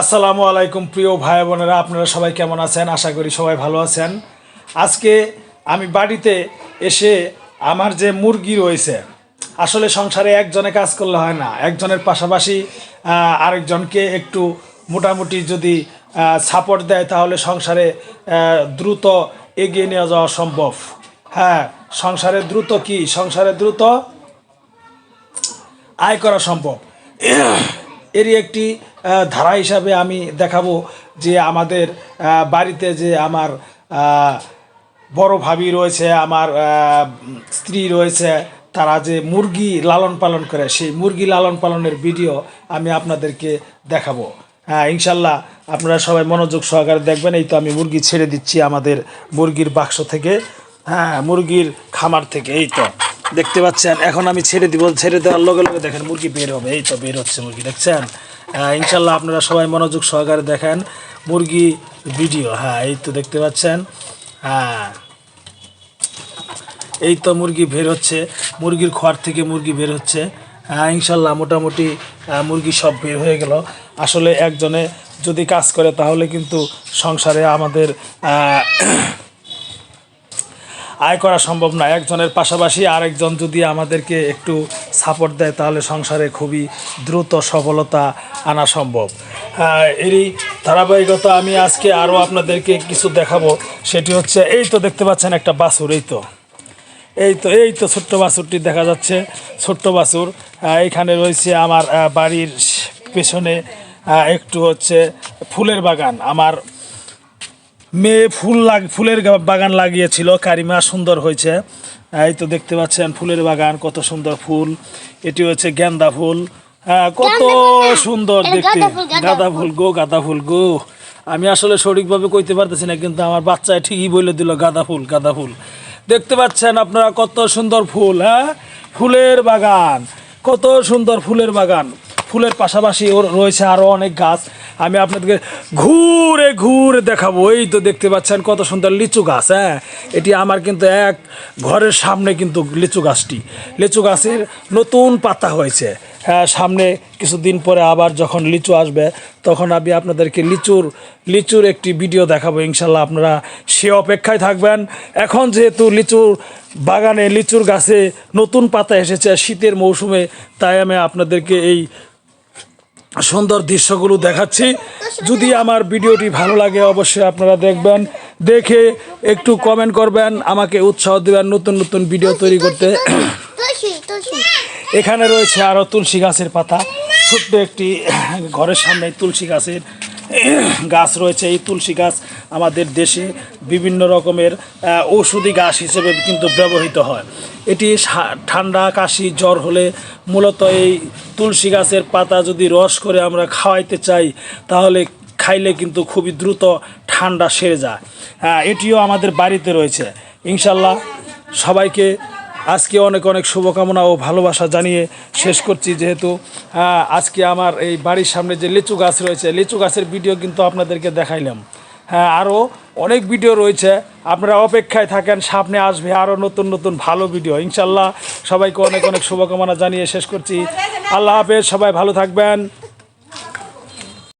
আসসালামু আলাইকুম, প্রিয় ভাই বোনেরা, আপনারা সবাই কেমন আছেন? আশা করি সবাই ভালো আছেন। আজকে আমি বাড়িতে এসে আমার যে মুরগি রয়েছে, আসলে সংসারে একজনে কাজ করলে হয় না, একজনের পাশাপাশি আরেকজনকে একটু মোটামুটি যদি সাপোর্ট দেয়, তাহলে সংসারে দ্রুত এগিয়ে নিয়ে যাওয়া সম্ভব। হ্যাঁ সংসারে দ্রুত কি? সংসারে দ্রুত আয় করা সম্ভব। এরই একটি ধারা হিসাবে আমি দেখাবো যে আমাদের বাড়িতে যে আমার বড় ভাবি রয়েছে, আমার স্ত্রী রয়েছে, তারা যে মুরগি লালন পালন করে, সেই মুরগি লালন পালনের ভিডিও আমি আপনাদেরকে দেখাবো। হ্যাঁ ইনশাল্লাহ আপনারা সবাই মনোযোগ সহকারে দেখবেন, এই তো আমি মুরগি ছেড়ে দিচ্ছি আমাদের মুরগির বাক্স থেকে। হ্যাঁ মুরগির খামার থেকে, এই তো। দেখতে পাচ্ছেন, এখন আমি ছেড়ে দিব, ছেড়ে দেওয়ার লগে লগে দেখেন মুরগি বের হবে, এই তো বের হচ্ছে মুরগি, দেখছেন? ইনশাল্লাহ আপনারা সবাই মনোযোগ সহকারে দেখেন মুরগি ভিডিও হ্যাঁ এই তো দেখতে পাচ্ছেন হ্যাঁ। এই তো মুরগি বের হচ্ছে, মুরগির খড় থেকে মুরগি বের হচ্ছে হ্যাঁ ইনশাল্লাহ মোটামুটি মুরগি সব বের হয়ে গেল। আসলে একজনে যদি কাজ করে তাহলে কিন্তু সংসারে আমাদের আয় করা সম্ভব না। একজনের পাশাপাশি আরেকজন যদি আমাদেরকে একটু সাপোর্ট দেয়, তাহলে সংসারে খুবই দ্রুত সফলতা আনা সম্ভব। এরই ধারাবাহিকতা আমি আজকে আরও আপনাদেরকে কিছু দেখাবো। সেটি হচ্ছে, এই তো দেখতে পাচ্ছেন একটা বাছুর এই তো। এই তো এই তো ছোট্ট বাছুরটি দেখা যাচ্ছে। ছোট্ট বাছুর এখানে রয়েছে আমার বাড়ির পেছনে একটু হচ্ছে ফুলের বাগান। আমার মেয়ে ফুল লাগ ফুলের বাগান লাগিয়েছিল। কারিমা সুন্দর হয়েছে। এই তো দেখতে পাচ্ছেন ফুলের বাগান কত সুন্দর ফুল। এটি হচ্ছে গেন্দা ফুল। হ্যাঁ কত সুন্দর দেখতে। গাঁদা ফুল, গাঁদা গাঁদা ফুল। গো গাঁদা ফুল গো। আমি আসলে সঠিকভাবে কইতে পারতেছি না কিন্তু আমার বাচ্চায় ঠিকই বলে দিল গাঁদা ফুল গাঁদা ফুল। দেখতে পাচ্ছেন আপনারা কত সুন্দর ফুল হ্যাঁ? ফুলের বাগান কত সুন্দর ফুলের বাগান। ফুলের পাশাপাশি ওর রয়েছে আরও অনেক গাছ। আমি আপনাদেরকে ঘুরে ঘুরে দেখাবো। এই তো দেখতে পাচ্ছেন কত সুন্দর লিচু গাছ হ্যাঁ? এটি আমার কিন্তু এক ঘরের সামনে কিন্তু লিচু গাছটি। লিচু গাছের নতুন পাতা হয়েছে। হ্যাঁ সামনে কিছুদিন পরে আবার যখন লিচু আসবে, তখন আমি আপনাদেরকে লিচুর লিচুর একটি ভিডিও দেখাবো, ইনশাল্লাহ আপনারা সে অপেক্ষায় থাকবেন। এখন যেহেতু লিচুর বাগানে লিচুর গাছে নতুন পাতা এসেছে শীতের মৌসুমে, তাই আমি আপনাদেরকে এই সুন্দর দৃশ্যগুলো দেখাচ্ছি। যদি আমার ভিডিওটি ভালো লাগে, অবশ্যই আপনারা দেখবেন। দেখে একটু কমেন্ট করবেন, আমাকে উৎসাহ দেবেন নতুন নতুন ভিডিও তৈরি করতে। এখানে রয়েছে আরও তুলসী গাছের পাতা। ছোট্ট একটি ঘরের সামনে তুলসী গাছের গাছ রয়েছে, এই তুলসী গাছ আমাদের দেশে বিভিন্ন রকমের ঔষধি গাছ হিসেবে কিন্তু ব্যবহৃত হয়। এটি ঠান্ডা, কাশি, জ্বর হলে মূলত এই তুলসী গাছের পাতা যদি রস করে আমরা খাওয়াইতে চাই, তাহলে খাইলে কিন্তু খুবই দ্রুত ঠান্ডা সেরে যায়। হ্যাঁ এটিও আমাদের বাড়িতে রয়েছে। ইনশাল্লাহ সবাইকে আজকে অনেক অনেক শুভকামনা ও ভালোবাসা জানিয়ে শেষ করছি যেহেতু আজকে আমার এই বাড়ির সামনে যে লিচু গাছ রয়েছে, লিচু গাছের ভিডিও কিন্তু আপনাদেরকে দেখাইলাম। হ্যাঁ আরও অনেক ভিডিও রয়েছে। আপনারা অপেক্ষায় থাকেন, সামনে আসবে আরও নতুন নতুন ভালো ভিডিও। ইনশাল্লাহ সবাইকে অনেক অনেক শুভকামনা জানিয়ে শেষ করছি। আল্লাহ হাফেজ, সবাই ভালো থাকবেন।